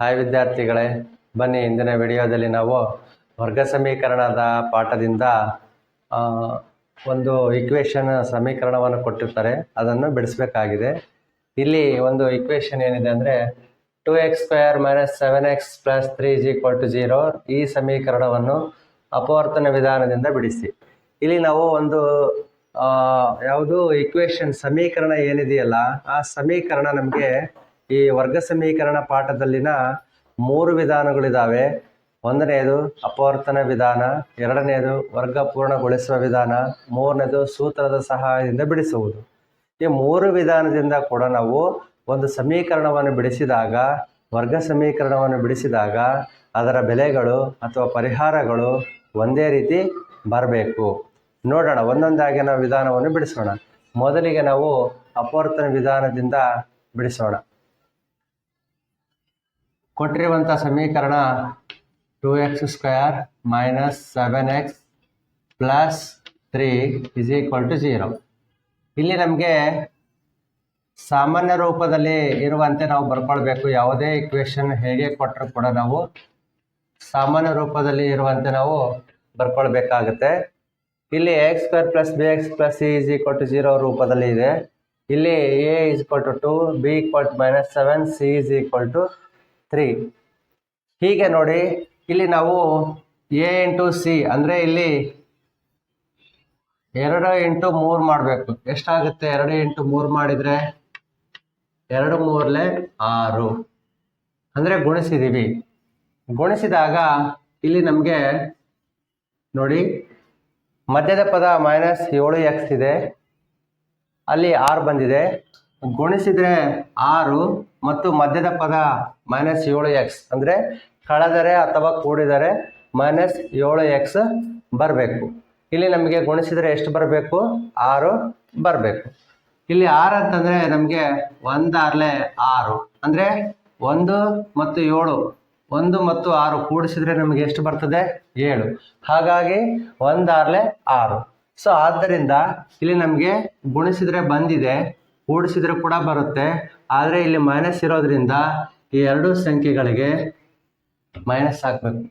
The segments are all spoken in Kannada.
ಹಾಯ್ ವಿದ್ಯಾರ್ಥಿಗಳೇ, ಬನ್ನಿ ಇಂದಿನ ವಿಡಿಯೋದಲ್ಲಿ ನಾವು ವರ್ಗ ಸಮೀಕರಣದ ಪಾಠದಿಂದ ಒಂದು ಇಕ್ವೇಶನ್ ಸಮೀಕರಣವನ್ನು ಕೊಟ್ಟಿರ್ತಾರೆ. ಅದನ್ನು ಬಿಡಿಸ್ಬೇಕಾಗಿದೆ. ಇಲ್ಲಿ ಒಂದು ಇಕ್ವೇಶನ್ ಏನಿದೆ ಅಂದರೆ two x square minus seven x plus three is equal to zero ಈ ಸಮೀಕರಣವನ್ನು ಅಪವರ್ತನ ವಿಧಾನದಿಂದ ಬಿಡಿಸಿ. ಇಲ್ಲಿ ನಾವು ಒಂದು ಯಾವುದು ಇಕ್ವೇಶನ್ ಸಮೀಕರಣ ಏನಿದೆಯಲ್ಲ, ಆ ಸಮೀಕರಣ ನಮಗೆ ಈ ವರ್ಗ ಸಮೀಕರಣ ಪಾಠದಲ್ಲಿನ ಮೂರು ವಿಧಾನಗಳಿದ್ದಾವೆ ಒಂದನೆಯದು ಅಪವರ್ತನ ವಿಧಾನ, ಎರಡನೆಯದು ವರ್ಗ ಪೂರ್ಣಗೊಳಿಸುವ ವಿಧಾನ ಮೂರನೇದು ಸೂತ್ರದ ಸಹಾಯದಿಂದ ಬಿಡಿಸುವುದು. ಈ ಮೂರು ವಿಧಾನದಿಂದ ಕೂಡ ನಾವು ಒಂದು ಸಮೀಕರಣವನ್ನು ಬಿಡಿಸಿದಾಗ ವರ್ಗ ಸಮೀಕರಣವನ್ನು ಬಿಡಿಸಿದಾಗ ಅದರ ಬೆಲೆಗಳು ಅಥವಾ ಪರಿಹಾರಗಳು ಒಂದೇ ರೀತಿ ಬರಬೇಕು. ನೋಡೋಣ, ಒಂದೊಂದಾಗಿ ನಾವು ವಿಧಾನವನ್ನು ಬಿಡಿಸೋಣ. ಮೊದಲಿಗೆ ನಾವು ಅಪವರ್ತನ ವಿಧಾನದಿಂದ ಬಿಡಿಸೋಣ. ಕೊಟ್ಟಿರುವಂಥ ಸಮೀಕರಣ two x square minus seven x plus three is equal to zero ಇಲ್ಲಿ ನಮಗೆ ಸಾಮಾನ್ಯ ರೂಪದಲ್ಲಿ ಇರುವಂತೆ ನಾವು ಬರ್ಕೊಳ್ಬೇಕು. ಯಾವುದೇ ಇಕ್ವೇಷನ್ ಹೇಗೆ ಕೊಟ್ಟರು ಕೂಡ ನಾವು ಸಾಮಾನ್ಯ ರೂಪದಲ್ಲಿ ಇರುವಂತೆ ನಾವು ಬರ್ಕೊಳ್ಬೇಕಾಗತ್ತೆ. ಇಲ್ಲಿ x square plus b x plus c is equal to zero ರೂಪದಲ್ಲಿ ಇದೆ. ಇಲ್ಲಿ a is equal to two b equal to minus seven c is equal to three ಹೀಗೆ ನೋಡಿ, ಇಲ್ಲಿ ನಾವು ಎ ಇಂಟು ಸಿ ಅಂದರೆ ಇಲ್ಲಿ ಎರಡು ಇಂಟು ಮೂರು ಮಾಡಬೇಕು. ಎಷ್ಟಾಗುತ್ತೆ? ಎರಡು ಇಂಟು ಮೂರು ಮಾಡಿದರೆ ಎರಡು ಮೂರಲೆ ಆರು. ಅಂದರೆ ಗುಣಿಸಿದ್ದೀವಿ ಗುಣಿಸಿದಾಗ ಇಲ್ಲಿ ನಮಗೆ ನೋಡಿ, ಮಧ್ಯದ ಪದ ಮೈನಸ್ ಏಳು ಎಕ್ಸ್ ಇದೆ. ಅಲ್ಲಿ ಆರು ಬಂದಿದೆ. ಗುಣಿಸಿದರೆ ಆರು ಮತ್ತು ಮಧ್ಯದ ಪದ ಮೈನಸ್ ಏಳು ಎಕ್ಸ್ ಅಂದರೆ ಕಳೆದರೆ ಅಥವಾ ಕೂಡಿದರೆ ಮೈನಸ್ ಏಳು ಎಕ್ಸ್ ಬರಬೇಕು. ಇಲ್ಲಿ ನಮಗೆ ಗುಣಿಸಿದರೆ ಎಷ್ಟು ಬರಬೇಕು? ಆರು ಬರಬೇಕು. ಇಲ್ಲಿ ಆರು ಅಂತಂದರೆ ನಮಗೆ ಒಂದಾರಲೆ ಆರು. ಅಂದರೆ ಒಂದು ಮತ್ತು ಏಳು. ಒಂದು ಮತ್ತು ಆರು ಕೂಡಿಸಿದರೆ ನಮಗೆ ಎಷ್ಟು ಬರ್ತದೆ? ಏಳು. ಹಾಗಾಗಿ ಒಂದಾರ್ಲೆ ಆರು. ಸೊ ಆದ್ದರಿಂದ ಇಲ್ಲಿ ನಮಗೆ ಗುಣಿಸಿದರೆ ಬಂದಿದೆ ಕೂಡಿಸಿದ್ರೆ ಕೂಡ ಬರುತ್ತೆ. ಆದರೆ ಇಲ್ಲಿ ಮೈನಸ್ ಇರೋದ್ರಿಂದ ಈ ಎರಡು ಸಂಖ್ಯೆಗಳಿಗೆ ಮೈನಸ್ ಹಾಕಬೇಕು.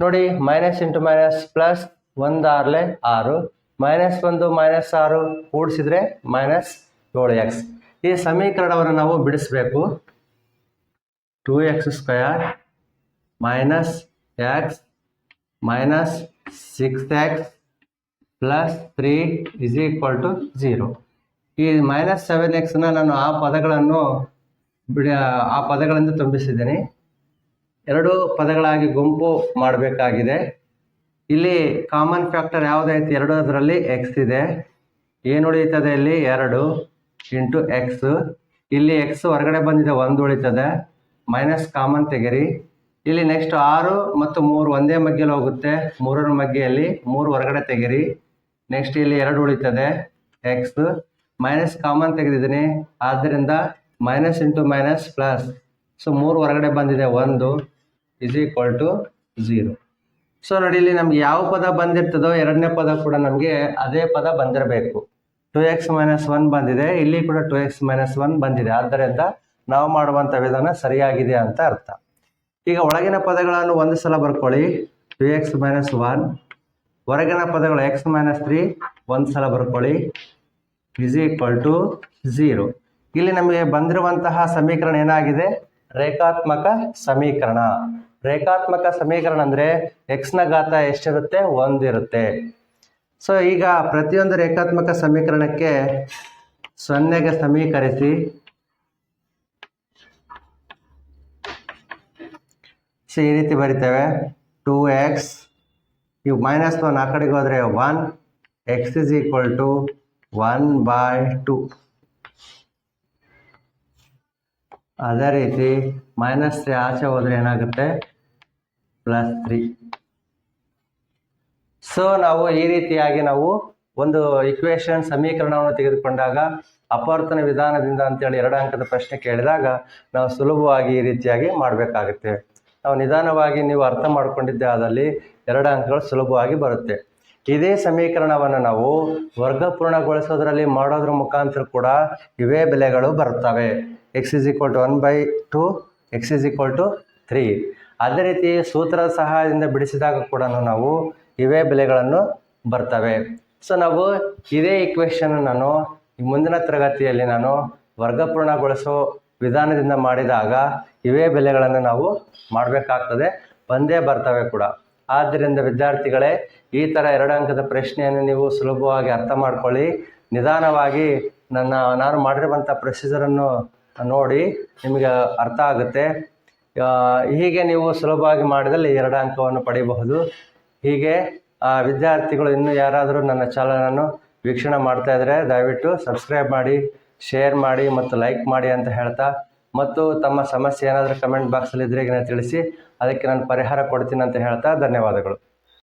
ನೋಡಿ ಮೈನಸ್ ಇಂಟು ಮೈನಸ್ ಪ್ಲಸ್ ಒಂದು ಆರ್ಲೆ ಆರು. ಮೈನಸ್ ಒಂದು ಮೈನಸ್ ಆರು ಕೂಡಿಸಿದ್ರೆ ಮೈನಸ್ ಏಳು ಎಕ್ಸ್ ಈ ಸಮೀಕರಣವನ್ನು ನಾವು ಬಿಡಿಸಬೇಕು. Two x square minus x minus six x plus three is equal to zero ಈ ಮೈನಸ್ ಸೆವೆನ್ ಎಕ್ಸ್ನ ನಾನು ಆ ಪದಗಳನ್ನು ಬಿಡಿ, ಆ ಪದಗಳಿಂದ ತುಂಬಿಸಿದ್ದೀನಿ. ಎರಡು ಪದಗಳಾಗಿ ಗುಂಪು ಮಾಡಬೇಕಾಗಿದೆ. ಇಲ್ಲಿ ಕಾಮನ್ ಫ್ಯಾಕ್ಟರ್ ಯಾವುದೈತೆ ಎರಡರಲ್ಲಿ ಎಕ್ಸ್ ಇದೆ. ಏನು ಉಳಿತದೆ ಇಲ್ಲಿ? ಎರಡು ಇಂಟು ಎಕ್ಸ್ ಇಲ್ಲಿ ಎಕ್ಸ್ ಹೊರಗಡೆ ಬಂದಿದೆ, ಒಂದು ಉಳಿತದೆ. ಮೈನಸ್ ಕಾಮನ್ ತೆಗೆರಿ. ಇಲ್ಲಿ ನೆಕ್ಸ್ಟ್ ಆರು ಮತ್ತು ಮೂರು ಒಂದೇ ಮಗ್ಗೆಲಿ ಹೋಗುತ್ತೆ. ಮೂರರ ಮಗ್ಗೆಯಲ್ಲಿ ಮೂರು ಹೊರಗಡೆ ತೆಗೆರಿ. ನೆಕ್ಸ್ಟ್ ಇಲ್ಲಿ ಎರಡು ಉಳಿತದೆ. ಎಕ್ಸ್ ಮೈನಸ್ ಕಾಮನ್ ತೆಗೆದಿದ್ದೀನಿ. ಆದ್ದರಿಂದ minus into minus plus so ಮೂರು ಹೊರಗಡೆ ಬಂದಿದೆ. ಒಂದು is equal to zero so ನೋಡಿ, ಇಲ್ಲಿ ನಮ್ಗೆ ಯಾವ ಪದ ಬಂದಿರ್ತದೋ ಎರಡನೇ ಪದ ಕೂಡ ನಮಗೆ ಅದೇ ಪದ ಬಂದಿರಬೇಕು. ಟು ಎಕ್ಸ್ ಮೈನಸ್ ಒನ್ ಬಂದಿದೆ. ಇಲ್ಲಿ ಕೂಡ ಟು ಎಕ್ಸ್ ಮೈನಸ್ ಒನ್ ಬಂದಿದೆ. ಆದ್ದರಿಂದ ನಾವು ಮಾಡುವಂಥ ವಿಧಾನ ಸರಿಯಾಗಿದೆ ಅಂತ ಅರ್ಥ. ಈಗ ಒಳಗಿನ ಪದಗಳನ್ನು ಒಂದು ಸಲ ಬರ್ಕೊಳ್ಳಿ. ಟು ಎಕ್ಸ್ ಮೈನಸ್ ಒನ್ ಹೊರಗಿನ ಪದಗಳು ಎಕ್ಸ್ ಮೈನಸ್ ತ್ರೀ ಒಂದು ಸಲ ಬರ್ಕೊಳ್ಳಿ. ಇಸ್ ಈಕ್ವಲ್ ಟು ಝೀರೋ ಇಲ್ಲಿ ನಮಗೆ ಬಂದಿರುವಂತಹ ಸಮೀಕರಣ ಏನಾಗಿದೆ? ರೇಖಾತ್ಮಕ ಸಮೀಕರಣ. ರೇಖಾತ್ಮಕ ಸಮೀಕರಣ ಅಂದರೆ ಎಕ್ಸ್ನ ಘಾತ ಎಷ್ಟಿರುತ್ತೆ? ಒಂದಿರುತ್ತೆ ಸೊ ಈಗ ಪ್ರತಿಯೊಂದು ರೇಖಾತ್ಮಕ ಸಮೀಕರಣಕ್ಕೆ ಸೊನ್ನೆಗೆ ಸಮೀಕರಿಸಿ. ಸೊ ಈ ರೀತಿ ಬರಿತೇವೆ. ಟೂ ಎಕ್ಸ್ ಇವು ಮೈನಸ್ ಒನ್ ಆ ಕಡೆಗೆ ಹೋದರೆ one x is equal to one by two ಅದೇ ರೀತಿ ಮೈನಸ್ ತ್ರೀ ಆಚೆ ಹೋದರೆ ಏನಾಗುತ್ತೆ? ಪ್ಲಸ್ ತ್ರೀ ಸೊ ನಾವು ಈ ರೀತಿಯಾಗಿ ನಾವು ಒಂದು ಇಕ್ವೇಶನ್ ಸಮೀಕರಣವನ್ನು ತೆಗೆದುಕೊಂಡಾಗ ಅಪವರ್ತನ ವಿಧಾನದಿಂದ ಅಂತೇಳಿ ಎರಡು ಅಂಕದ ಪ್ರಶ್ನೆ ಕೇಳಿದಾಗ ನಾವು ಸುಲಭವಾಗಿ ಈ ರೀತಿಯಾಗಿ ಮಾಡಬೇಕಾಗುತ್ತೆ. ನಾವು ನಿಧಾನವಾಗಿ ನೀವು ಅರ್ಥ ಮಾಡಿಕೊಂಡಿದ್ದೆ ಆದಲ್ಲಿ ಎರಡು ಅಂಕಗಳು ಸುಲಭವಾಗಿ ಬರುತ್ತೆ. ಇದೇ ಸಮೀಕರಣವನ್ನು ನಾವು ವರ್ಗ ಪೂರ್ಣಗೊಳಿಸೋದ್ರಲ್ಲಿ ಮಾಡೋದ್ರ ಮುಖಾಂತರ ಕೂಡ ಇವೇ ಬೆಲೆಗಳು ಬರುತ್ತವೆ. X is equal to one by two x is equal to three ಅದೇ ರೀತಿ ಸೂತ್ರದ ಸಹಾಯದಿಂದ ಬಿಡಿಸಿದಾಗ ಕೂಡ ನಾವು ಇವೇ ಬೆಲೆಗಳನ್ನು ಬರ್ತವೆ. ಸೊ ನಾವು ಇದೇ ಇಕ್ವೇಶನ್ ನಾನು ಮುಂದಿನ ತರಗತಿಯಲ್ಲಿ ನಾನು ವರ್ಗಪೂರ್ಣಗೊಳಿಸೋ ವಿಧಾನದಿಂದ ಮಾಡಿದಾಗ ಇವೇ ಬೆಲೆಗಳನ್ನು ನಾವು ಮಾಡಬೇಕಾಗ್ತದೆ. ಬಂದೇ ಬರ್ತವೆ ಕೂಡ. ಆದ್ದರಿಂದ ವಿದ್ಯಾರ್ಥಿಗಳೇ, ಈ ಥರ ಎರಡು ಅಂಕದ ಪ್ರಶ್ನೆಯನ್ನು ನೀವು ಸುಲಭವಾಗಿ ಅರ್ಥ ಮಾಡ್ಕೊಳ್ಳಿ. ನಿಧಾನವಾಗಿ ನನ್ನ, ನಾನು ಮಾಡಿರುವಂಥ ಪ್ರೊಸೀಜರನ್ನು ನೋಡಿ, ನಿಮಗೆ ಅರ್ಥ ಆಗುತ್ತೆ. ಹೀಗೆ ನೀವು ಸುಲಭವಾಗಿ ಮಾಡಿದಲ್ಲಿ ಎರಡು ಅಂಕವನ್ನು ಪಡೆಯಬಹುದು. ಹೀಗೆ ವಿದ್ಯಾರ್ಥಿಗಳು ಇನ್ನೂ ಯಾರಾದರೂ ನನ್ನ ಚಾನಲನ್ನು ವೀಕ್ಷಣೆ ಮಾಡ್ತಾ ಇದ್ದರೆ ದಯವಿಟ್ಟು ಸಬ್ಸ್ಕ್ರೈಬ್ ಮಾಡಿ ಶೇರ್ ಮಾಡಿ ಮತ್ತು ಲೈಕ್ ಮಾಡಿ ಅಂತ ಹೇಳ್ತಾ, ಮತ್ತು ತಮ್ಮ ಸಮಸ್ಯೆ ಏನಾದರೂ ಕಮೆಂಟ್ ಬಾಕ್ಸಲ್ಲಿ ನನಗೆ ತಿಳಿಸಿ. ಅದಕ್ಕೆ ನಾನು ಪರಿಹಾರ ಕೊಡ್ತೀನಿ ಅಂತ ಹೇಳ್ತಾ ಧನ್ಯವಾದಗಳು.